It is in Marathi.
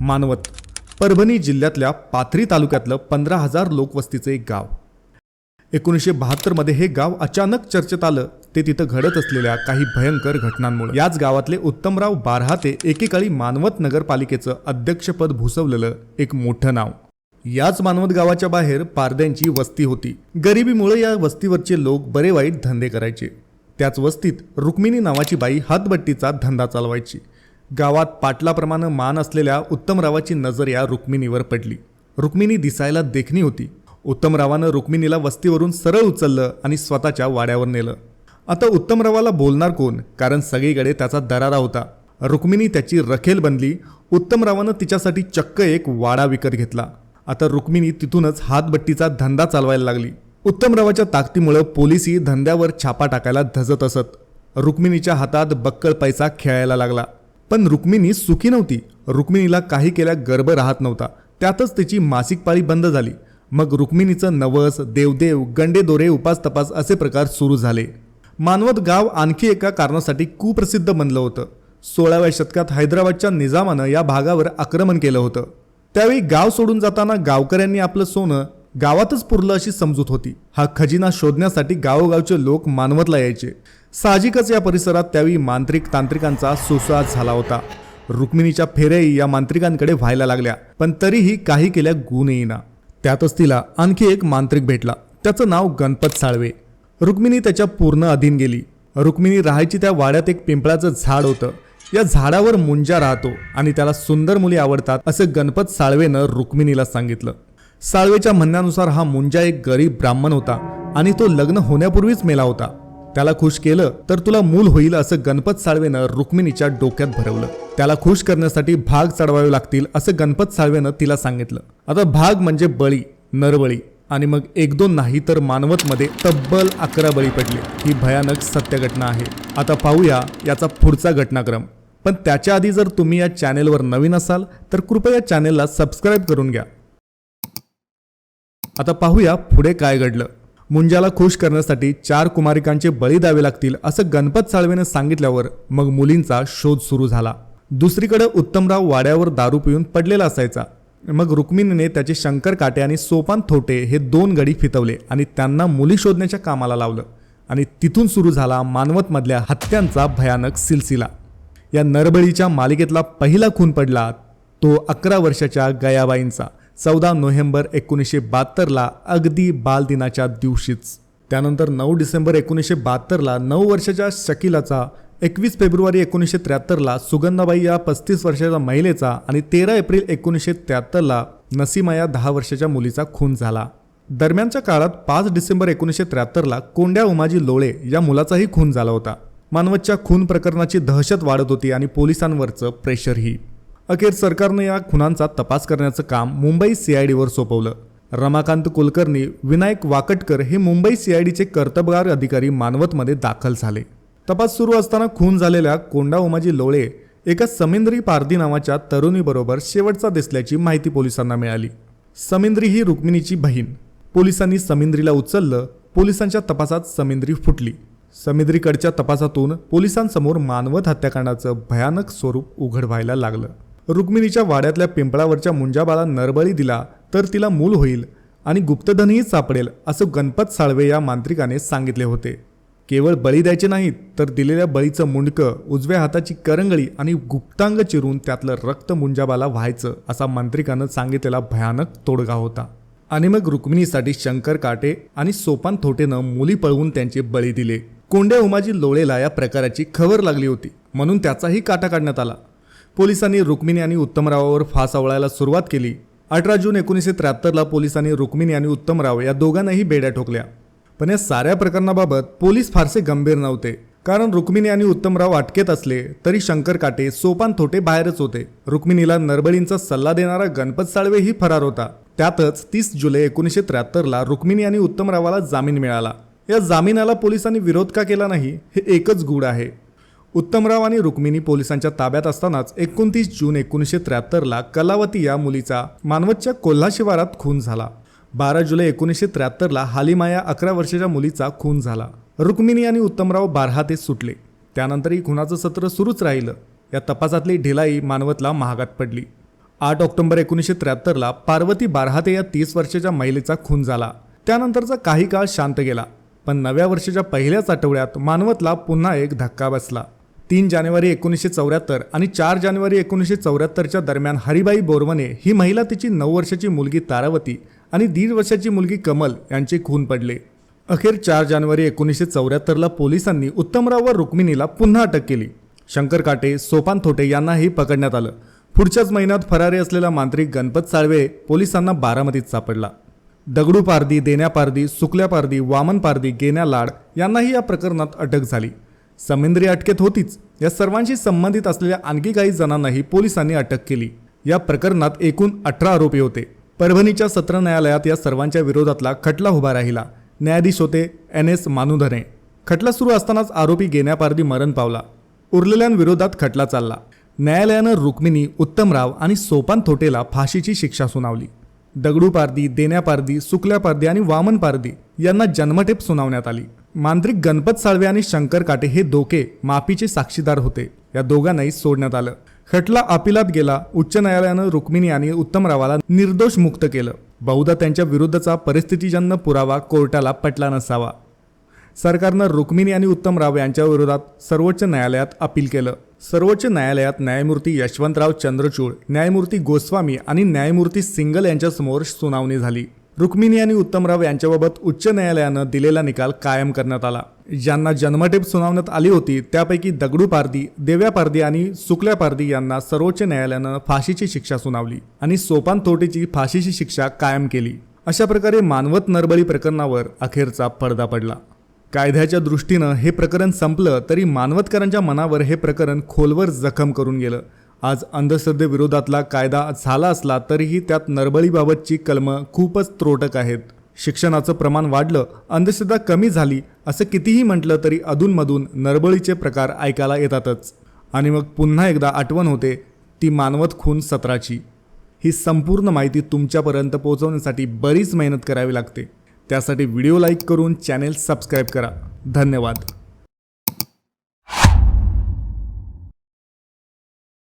मानवत. परभणी जिल्ह्यातल्या पाथरी तालुक्यातलं पंधरा हजार लोकवस्तीचं एक गाव. एकोणीसशे बहात्तरमध्ये हे गाव अचानक चर्चेत आलं ते तिथं घडत असलेल्या काही भयंकर घटनांमुळे. याच गावातले उत्तमराव बारहाते एकेकाळी मानवत नगरपालिकेचं अध्यक्षपद भूसवलेलं एक मोठं नाव. याच मानवत गावाच्या बाहेर पारद्यांची वस्ती होती. गरिबीमुळे या वस्तीवरचे लोक बरे वाईट धंदे करायचे. त्याच वस्तीत रुक्मिणी नावाची बाई हातबट्टीचा धंदा चालवायची. गावात पाटलाप्रमाणे मान असलेल्या उत्तमरावाची नजर या रुक्मिणीवर पडली. रुक्मिणी दिसायला देखणी होती. उत्तमरावानं रुक्मिणीला वस्तीवरून सरळ उचललं आणि स्वतःच्या वाड्यावर नेलं. आता उत्तमरावाला बोलणार कोण? कारण सगळीकडे त्याचा दरारा होता. रुक्मिणी त्याची रखेल बनली. उत्तमरावानं तिच्यासाठी चक्क एक वाडा विकत घेतला. आता रुक्मिणी तिथूनच हातबट्टीचा धंदा चालवायला लागली. उत्तमरावाच्या ताकदीमुळं पोलिसही धंद्यावर छापा टाकायला धजत असत. रुक्मिणीच्या हातात बक्कळ पैसा खेळायला लागला. पण रुक्मिणी सुखी नव्हती. रुक्मिणीला काही केल्या गर्भ राहत नव्हता. त्यातच तिची मासिक पाळी बंद झाली. मग रुक्मिणीचं नवस देवदेव गंडे दोरे उपास तपास असे प्रकार सुरू झाले. मानवत गाव आणखी एका कारणासाठी कुप्रसिद्ध बनलं होतं. सोळाव्या शतकात हैदराबादच्या निजामानं या भागावर आक्रमण केलं होतं. त्यावेळी गाव सोडून जाताना गावकऱ्यांनी आपलं सोनं गावातच पुरलं अशी समजूत होती. हा खजिना शोधण्यासाठी गावोगावचे लोक मानवतला यायचे. साहजिकच या परिसरात त्यावेळी मांत्रिक तांत्रिकांचा सुस्वाद झाला होता. रुक्मिणीच्या फेऱ्याही या मांत्रिकांकडे व्हायला लागल्या पण तरीही काही केल्या गुण येईना. त्यातच तिला आणखी एक मांत्रिक भेटला. त्याचं नाव गणपत साळवे. रुक्मिणी त्याच्या पूर्ण अधीन गेली. रुक्मिणी राहायची त्या वाड्यात एक पिंपळाचं झाड होतं. या झाडावर मुंजा राहतो आणि त्याला सुंदर मुली आवडतात असं गणपत साळवेनं रुक्मिणीला सांगितलं. साळवेच्या म्हणण्यानुसार हा मुंजा एक गरीब ब्राह्मण होता आणि तो लग्न होण्यापूर्वीच मेला होता. त्याला खुश केलं तर तुला मूल होईल असं गणपत साळवेनं रुक्मिणीच्या डोक्यात भरवलं. त्याला खुश करण्यासाठी भाग चढवावे लागतील असं गणपत साळवेनं तिला सांगितलं. आता भाग म्हणजे बळी नरबळी आणि मग एक दोन नाही तर मानवतमध्ये तब्बल अकरा बळी पडले. ही भयानक सत्य घटना आहे. आता पाहूया याचा पुढचा घटनाक्रम. पण त्याच्या आधी जर तुम्ही या चॅनेलवर नवीन असाल तर कृपया चॅनेलला सबस्क्राईब करून घ्या. आता पाहूया पुढे काय घडलं. मुंजाला खुश करण्यासाठी चार कुमारिकांचे बळी द्यावे लागतील असं गणपत साळवेनं सांगितल्यावर मग मुलींचा शोध सुरू झाला. दुसरीकडे उत्तमराव वाड्यावर दारू पिऊन पडलेला असायचा. मग रुक्मिणीने त्याचे शंकर काटे आणि सोपान थोटे हे दोन गडी फितवले आणि त्यांना मुली शोधण्याच्या कामाला लावलं आणि तिथून सुरू झाला मानवतमधल्या हत्यांचा भयानक सिलसिला. या नरबळीच्या मालिकेतला पहिला खून पडला तो अकरा वर्षाच्या गयाबाईंचा. चौदा नोव्हेंबर एकोणीसशे बहात्तरला अगदी बालदिनाच्या दिवशीच. त्यानंतर नऊ डिसेंबर एकोणीसशे बहात्तरला नऊ वर्षाच्या शकिलाचा एकवीस फेब्रुवारी एकोणीसशे त्र्याहत्तरला सुगंधाबाई या पस्तीस वर्षाच्या महिलेचा आणि तेरा एप्रिल एकोणीसशे त्र्याहत्तरला नसीमा या दहा वर्षाच्या मुलीचा खून झाला. दरम्यानच्या काळात पाच डिसेंबर एकोणीसशे त्र्याहत्तरला कोंड्या उमाजी लोळे या मुलाचाही खून झाला होता. मानवतच्या खून प्रकरणाची दहशत वाढत होती आणि पोलिसांवरचं प्रेशरही. अखेर सरकारनं या खुनांचा तपास करण्याचं काम मुंबई सीआयडीवर सोपवलं. रमाकांत कुलकर्णी विनायक वाकटकर हे मुंबई सीआयडीचे कर्तबगार अधिकारी मानवतमध्ये दाखल झाले. तपास सुरू असताना खून झालेल्या कोंडा उमाजी लोळे एका समिंद्री पारधी नावाच्या तरुणीबरोबर शेवटचा दिसल्याची माहिती पोलिसांना मिळाली. समिंद्री ही रुक्मिणीची बहीण. पोलिसांनी समिंद्रीला उचललं पोलिसांच्या तपासात समिंद्री फुटली. समिंद्रीकडच्या तपासातून पोलिसांसमोर मानवत हत्याकांडाचं भयानक स्वरूप उघड व्हायला लागलं. रुक्मिणीच्या वाड्यातल्या पिंपळावरच्या मुंजाबाला नरबळी दिला तर तिला मूल होईल आणि गुप्तधनही सापडेल असं गणपत साळवे या मांत्रिकाने सांगितले होते. केवळ बळी द्यायचे नाहीत तर दिलेल्या बळीचं मुंडकं उजव्या हाताची करंगळी आणि गुप्तांग चिरून त्यातलं रक्त मुंजाबाला व्हायचं असा मांत्रिकानं सांगितलेला भयानक तोडगा होता. आणि मग रुक्मिणीसाठी शंकर काटे आणि सोपान थोटेनं मुली पळवून त्यांचे बळी दिले. कोंड्या उमाजी लोळेला या प्रकाराची खबर लागली होती म्हणून त्याचाही काटा काढण्यात आला. पोलिसांनी रुक्मिणी आणि उत्तमरावावर फास आवळायला सुरुवात केली. अठरा जून एकोणीसशे त्र्याहत्तरला पोलिसांनी रुक्मिणी आणि उत्तमराव या दोघांनाही बेड्या ठोकल्या. पण या साऱ्या प्रकरणाबाबत पोलीस फारसे गंभीर नव्हते. कारण रुक्मिणी आणि उत्तमराव अटकेत असले तरी शंकर काटे सोपान थोटे बाहेरच होते. रुक्मिणीला नरबळींचा सल्ला देणारा गणपत साळवेही फरार होता. त्यातच तीस जुलै एकोणीसशे त्र्याहत्तरला रुक्मिणी आणि उत्तमरावाला जामीन मिळाला. या जामिनाला पोलिसांनी विरोध का केला नाही हे एकच गूढ आहे. उत्तमराव आणि रुक्मिणी पोलिसांच्या ताब्यात असतानाच एकोणतीस जून एकोणीसशे त्र्याहत्तरला कलावती या मुलीचा मानवतच्या कोल्हा शिवारात खून झाला. बारा जुलै एकोणीसशे त्र्याहत्तरला हालिमा या अकरा वर्षाच्या मुलीचा खून झाला. रुक्मिणी आणि उत्तमराव बारहातेत सुटले. त्यानंतरही खुनाचं सत्र सुरूच राहिलं. या तपासातली ढिलाई मानवतला महागात पडली. आठ ऑक्टोबर एकोणीसशे त्र्याहत्तरला पार्वती बारहाते या तीस वर्षाच्या महिलेचा खून झाला. त्यानंतरचा काही काळ शांत गेला. पण नव्या वर्षाच्या पहिल्याच आठवड्यात मानवतला पुन्हा एक धक्का बसला. तीन जानेवारी एकोणीसशे चौऱ्याहत्तर आणि चार जानेवारी एकोणीसशे चौऱ्याहत्तरच्या दरम्यान हरिबाई बोरवणे ही महिला तिची नऊ वर्षाची मुलगी तारावती आणि दीड वर्षाची मुलगी कमल यांचे खून पडले. अखेर चार जानेवारी एकोणीसशे चौऱ्याहत्तरला पोलिसांनी उत्तमराव व रुक्मिणीला पुन्हा अटक केली. शंकर काटे सोपान थोटे यांनाही पकडण्यात आलं. पुढच्याच महिन्यात फरारी असलेला मांत्रिक गणपत साळवे पोलिसांना बारामतीत सापडला. दगडू पारदी देण्या पारदी सुकल्या पारदी वामन पारदी गेण्या लाड यांनाही या प्रकरणात अटक झाली. समेंद्री अटकेत होतीच. या सर्वांशी संबंधित असलेल्या आणखी काही जणांनाही पोलिसांनी अटक केली. या प्रकरणात एकूण अठरा आरोपी होते. परभणीच्या सत्र न्यायालयात या सर्वांच्या विरोधातला खटला उभा राहिला. न्यायाधीश होते एन एस मानुधरे खटला सुरू असतानाच आरोपी गेण्यापारधी मरण पावला. उरलेल्यांविरोधात खटला चालला. न्यायालयानं रुक्मिणी उत्तमराव आणि सोपान थोटेला फाशीची शिक्षा सुनावली. दगडू पारदी देण्यापारदी सुकल्या पारदी आणि वामन पारदी यांना जन्मठेप सुनावण्यात आली. मांत्रिक गणपत साळवे आणि शंकर काटे हे दोघे माफीचे साक्षीदार होते. या दोघांनाही सोडण्यात आलं. खटला अपिलात गेला उच्च न्यायालयानं रुक्मिणी आणि उत्तमरावाला निर्दोष मुक्त केलं. बहुधा त्यांच्या विरुद्धचा परिस्थितीजन्य पुरावा कोर्टाला पटला नसावा. सरकारनं रुक्मिणी आणि उत्तमराव यांच्या विरोधात सर्वोच्च न्यायालयात अपील केलं. सर्वोच्च न्यायालयात न्यायमूर्ती यशवंतराव चंद्रचूड न्यायमूर्ती गोस्वामी आणि न्यायमूर्ती सिंगल यांच्यासमोर सुनावणी झाली. रुक्मिणी आणि उत्तमराव यांच्याबाबत उच्च न्यायालयानं दिलेला निकाल कायम करण्यात आला. ज्यांना जन्मठेप सुनावण्यात आली होती त्यापैकी दगडू पारदी देव्या पारदी आणि सुकल्या पारदी यांना सर्वोच्च न्यायालयानं फाशीची शिक्षा सुनावली आणि सोपान तोटेची फाशीची शिक्षा कायम केली. अशा प्रकारे मानवत नरबळी प्रकरणावर अखेरचा पडदा पडला. कायद्याच्या दृष्टीनं हे प्रकरण संपलं तरी मानवतकरांच्या मनावर हे प्रकरण खोलवर जखम करून गेलं. आज अंधश्रद्धेविरोधातला कायदा झाला असला तरीही त्यात नरबळीबाबतची कलमं खूपच त्रोटक आहेत. शिक्षणाचं प्रमाण वाढलं अंधश्रद्धा कमी झाली असं कितीही म्हटलं तरी अधूनमधून नरबळीचे प्रकार ऐकायला येतातच. आणि मग पुन्हा एकदा आठवण होते ती मानवत खून सत्राची. ही संपूर्ण माहिती तुमच्यापर्यंत पोहोचवण्यासाठी बरीच मेहनत करावी लागते. त्यासाठी व्हिडिओ लाईक करून चॅनेल सबस्क्राईब करा. धन्यवाद.